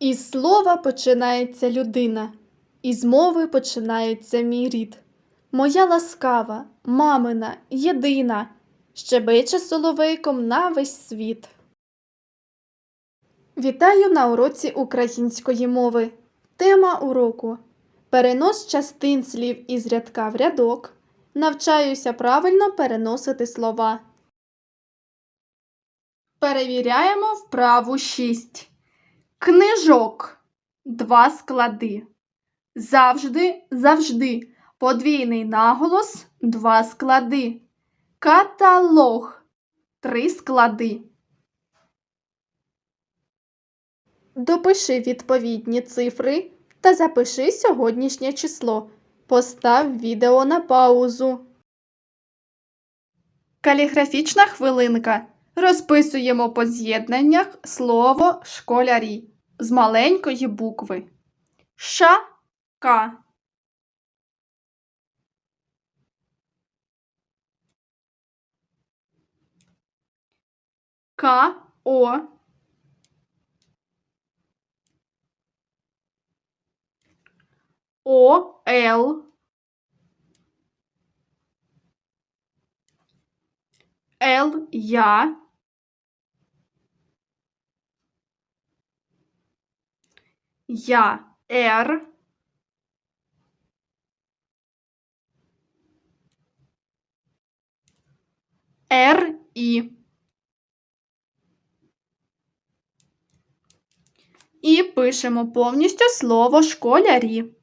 Із слова починається людина, із мови починається мій рід. Моя ласкава, мамина, єдина, щебече соловейком на весь світ. Вітаю на уроці української мови. Тема уроку Перенос частин слів із рядка в рядок. Навчаюся правильно переносити слова. Перевіряємо вправу 6. Книжок. Два склади. Завжди, завжди. Подвійний наголос. Два склади. Каталог. Три склади. Допиши відповідні цифри та запиши сьогоднішнє число. Постав відео на паузу. Каліграфічна хвилинка. Розписуємо по з'єднаннях слово школярі з маленької букви. Ша-ка. К-о. О-Л. Л-Я. Я Р. Р І. І пишемо повністю слово школярі.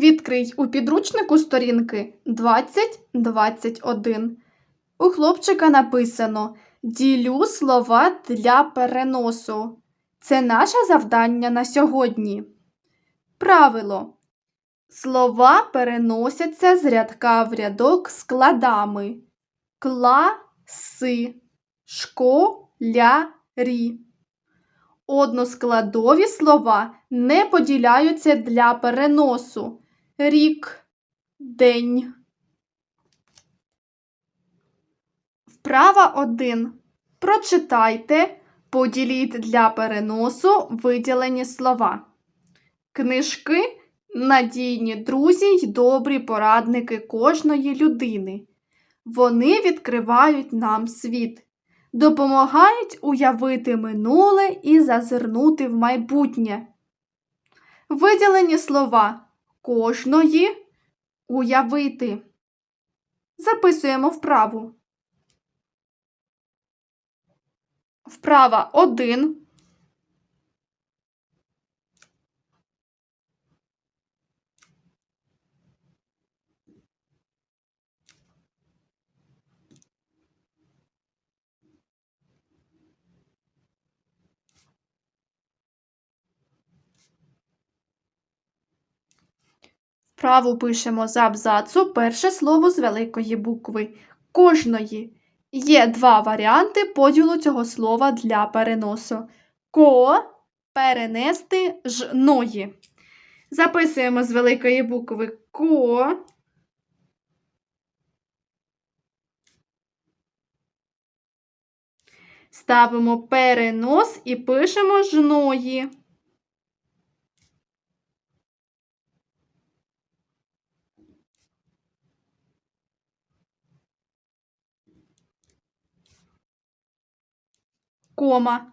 Відкрий у підручнику сторінки 20-21. У хлопчика написано Ділю слова для переносу. Це наше завдання на сьогодні. Правило. Слова переносяться з рядка в рядок складами класи, школярі. Односкладові слова не поділяються для переносу. Рік, день. Вправа 1. Прочитайте, поділіть для переносу виділені слова. Книжки надійні друзі й добрі порадники кожної людини. Вони відкривають нам світ допомагають уявити минуле і зазирнути в майбутнє. Виділені слова кожної уявити. Записуємо вправу. Вправа 1. Вправу пишемо з абзацу перше слово з великої букви. Кожної. Є два варіанти поділу цього слова для переносу. Ко перенести жної. Записуємо з великої букви ко. Ставимо перенос і пишемо жної. Кома.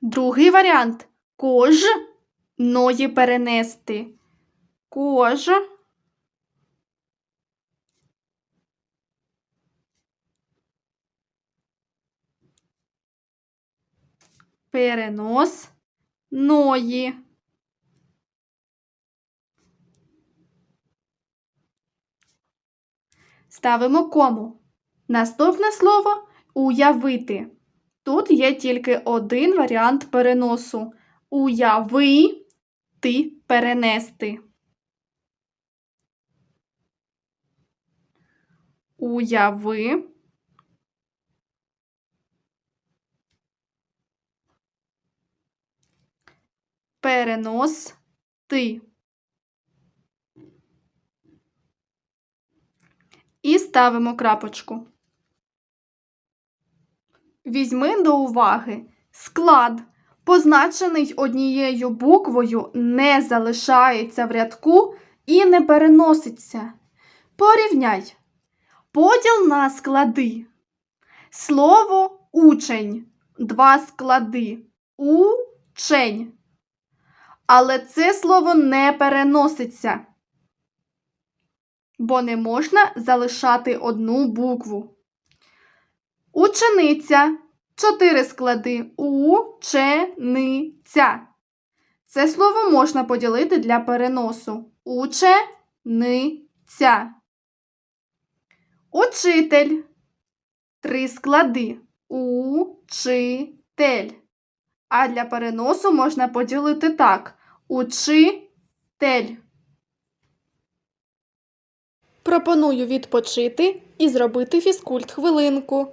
Другий варіант кож ної перенести. Кож. Перенос ної. Ставимо кому. Наступне слово уявити. Тут є тільки один варіант переносу уяви ти перенести. Уяви. Перенос ти. І ставимо крапочку. Візьми до уваги склад, позначений однією буквою, не залишається в рядку і не переноситься. Порівняй. Поділ на склади. Слово учень. Два склади. Учень. Але це слово не переноситься, бо не можна залишати одну букву. Учениця. Чотири склади. Учениця. Це слово можна поділити для переносу. Учениця. Учитель. Три склади. Учитель. А для переносу можна поділити так. Учитель. Пропоную відпочити і зробити фізкульт хвилинку.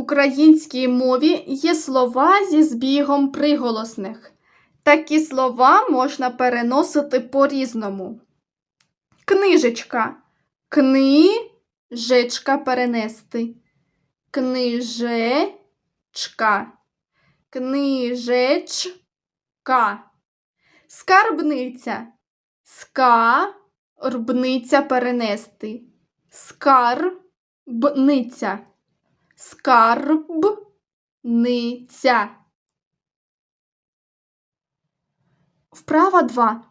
українській мові є слова зі збігом приголосних. Такі слова можна переносити по-різному. Книжечка. Книжечка перенести. Книжечка. Книжечка. Скарбниця. Скарбниця перенести. Скарбниця. Скарбниця. Вправа 2.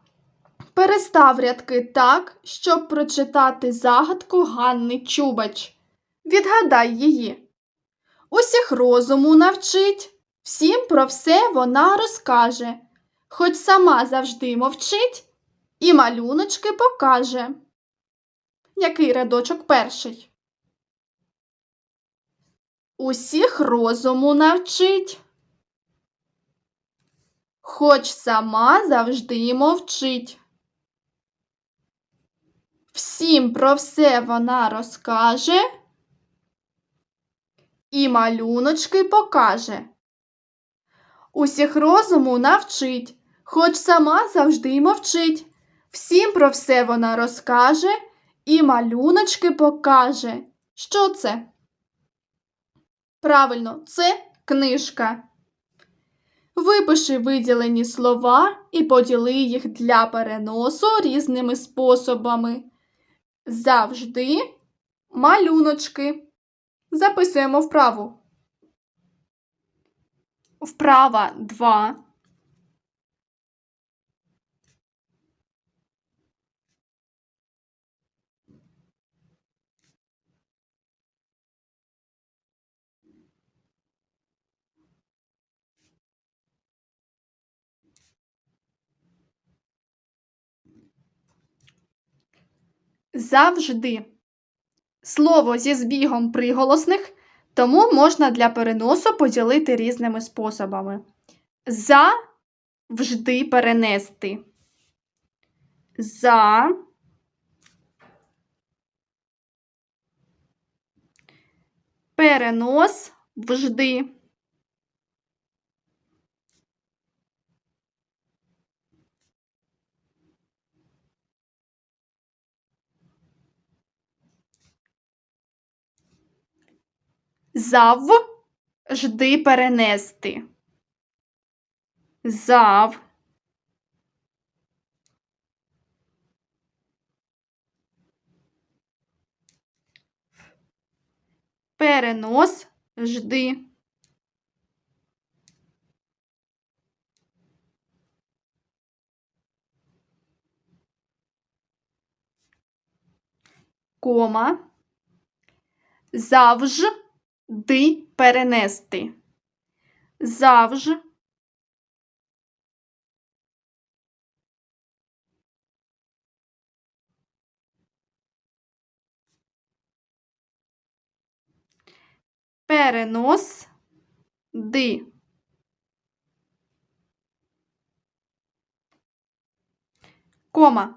Перестав рядки так, щоб прочитати загадку Ганни Чубач. Відгадай її. Усіх розуму навчить, всім про все вона розкаже, хоч сама завжди мовчить і малюночки покаже. Який рядочок перший? Усіх розуму навчить. Хоч сама завжди мовчить. Всім про все вона розкаже і малюночки покаже. Усіх розуму навчить, хоч сама завжди мовчить. Всім про все вона розкаже і малюночки покаже. Що це? Правильно, це книжка. Випиши виділені слова і поділи їх для переносу різними способами. Завжди малюночки. Записуємо вправу. Вправа 2. Завжди. Слово зі збігом приголосних, тому можна для переносу поділити різними способами. За вжди перенести. За перенос вжди. Зав жди перенести. Зав. Перенос жди. Кома. Завжди перенести. Завж. Перенос. Ди. Кома.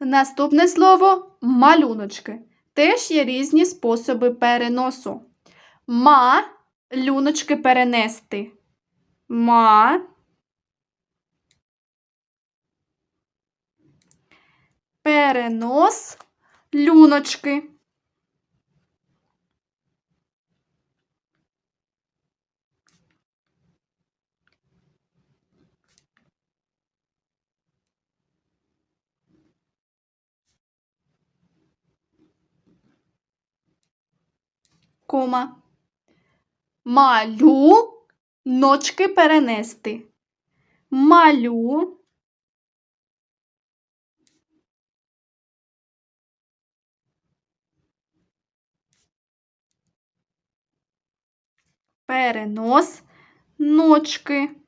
Наступне слово малюночки. Теж є різні способи переносу. Ма люночки перенести. Ма. Перенос люночки. Кома. Малю ночки перенести. Малю. Перенос ночки.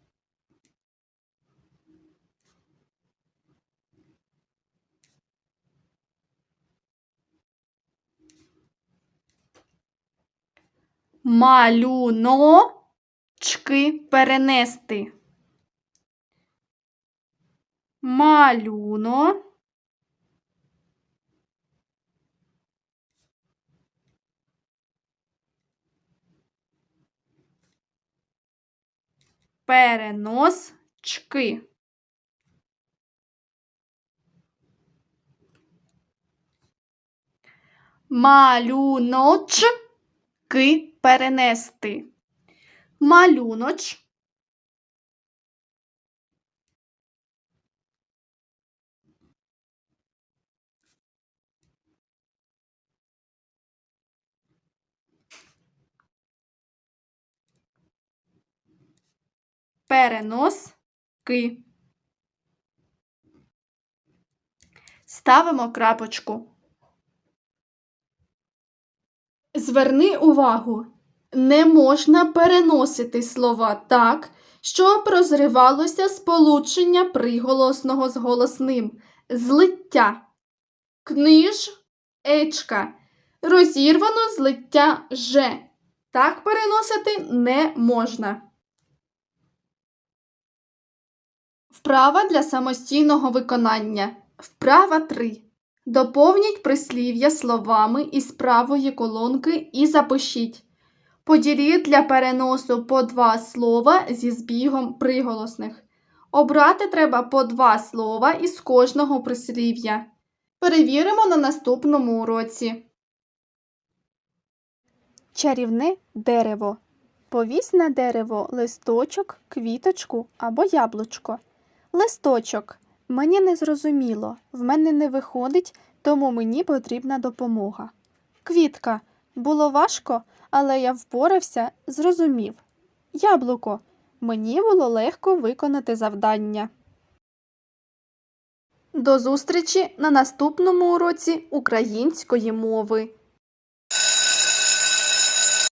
Малюночки перенести. Малюно. Переносчки. Малюночки перенести. Малюноч. Переноски. Ставимо крапочку. Зверни увагу, не можна переносити слова так, щоб розривалося сполучення приголосного з голосним. Злиття. Книж-ечка. Розірвано злиття ж. Так переносити не можна. Вправа для самостійного виконання. Вправа 3. Доповніть прислів'я словами із правої колонки і запишіть. Поділіть для переносу по два слова зі збігом приголосних. Обрати треба по два слова із кожного прислів'я. Перевіримо на наступному уроці. Чарівне дерево. Повісь на дерево листочок, квіточку або яблучко. Листочок. Мені не зрозуміло, в мене не виходить, тому мені потрібна допомога. Квітка. Було важко, але я впорався, зрозумів. Яблуко. Мені було легко виконати завдання. До зустрічі на наступному уроці української мови.